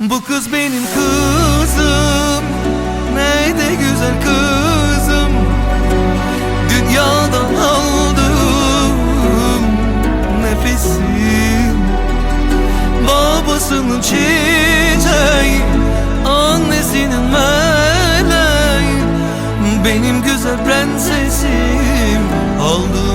Bu kız benim kızım. Ne de güzel kızım? Dünyadan aldığım nefesim. Babasının çiçeği Annesinin meleği. Benim güzel prensesim. Aldığım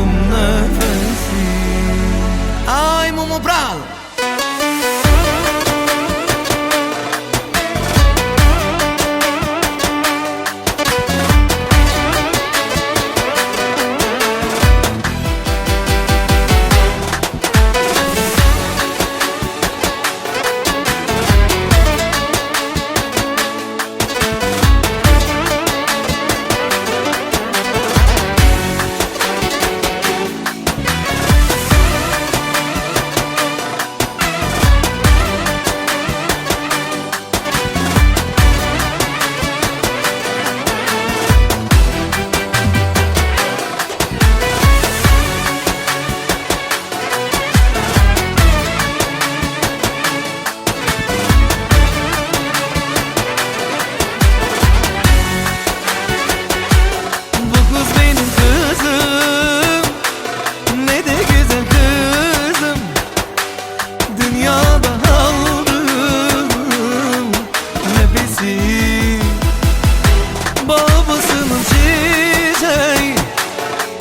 Babasının çiçeği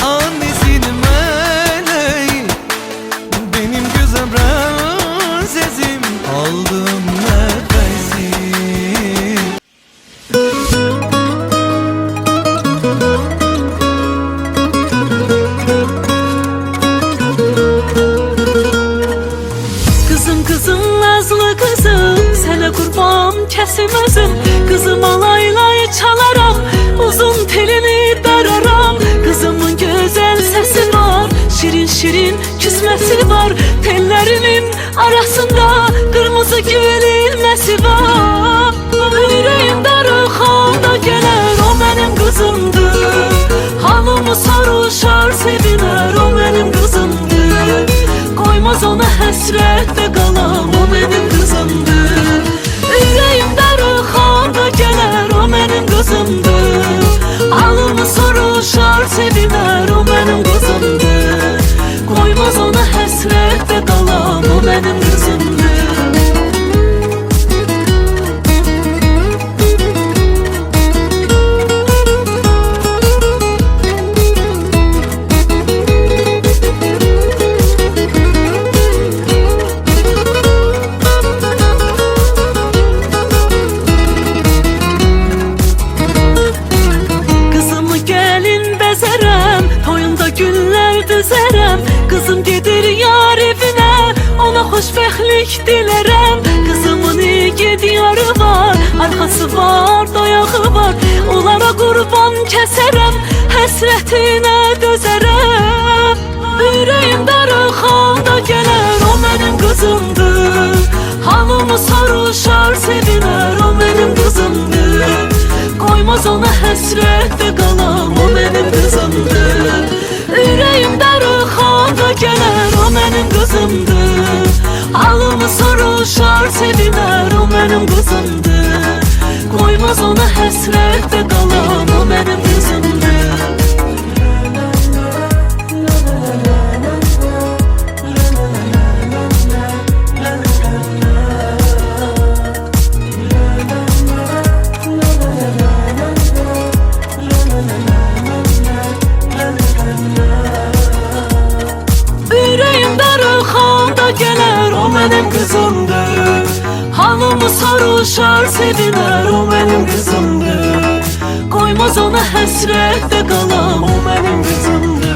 Annesinin meleği. Benim güzel prensesim Aldığım nefesim. Kızım kızım nazlı kızım Sənə qurban kəsim özüm Kızım alaylay çalaram Uzun telini dararam Kızımın güzel sesi var. Şirin şirin küsmesi var Tellerinin arasında Kırmızı gül ilmesi var Yüreğim darıxanda gələr O mənim qızımdır Halımı soruşar sevilər O mənim qızımdır Koymaz ona həsrətdə qalam xoşbəxtlik dilərəm Kızımın iyi diyarı var. Arxası var, dayağı var. Onlara qurban kəsərəm Həsrətinə dözərəm Ürəyim darıxanda gələr O mənim qızımdır Halımı soruşar sevilər O mənim qızımdır Koymaz ona həsrətdə qalam O mənim qızımdır darıxanda gələr O mənim qızımdır Halımı soruşar sevilər O mənim qızımdır Koymaz ona həsrətdə qalam O mənim qızımdır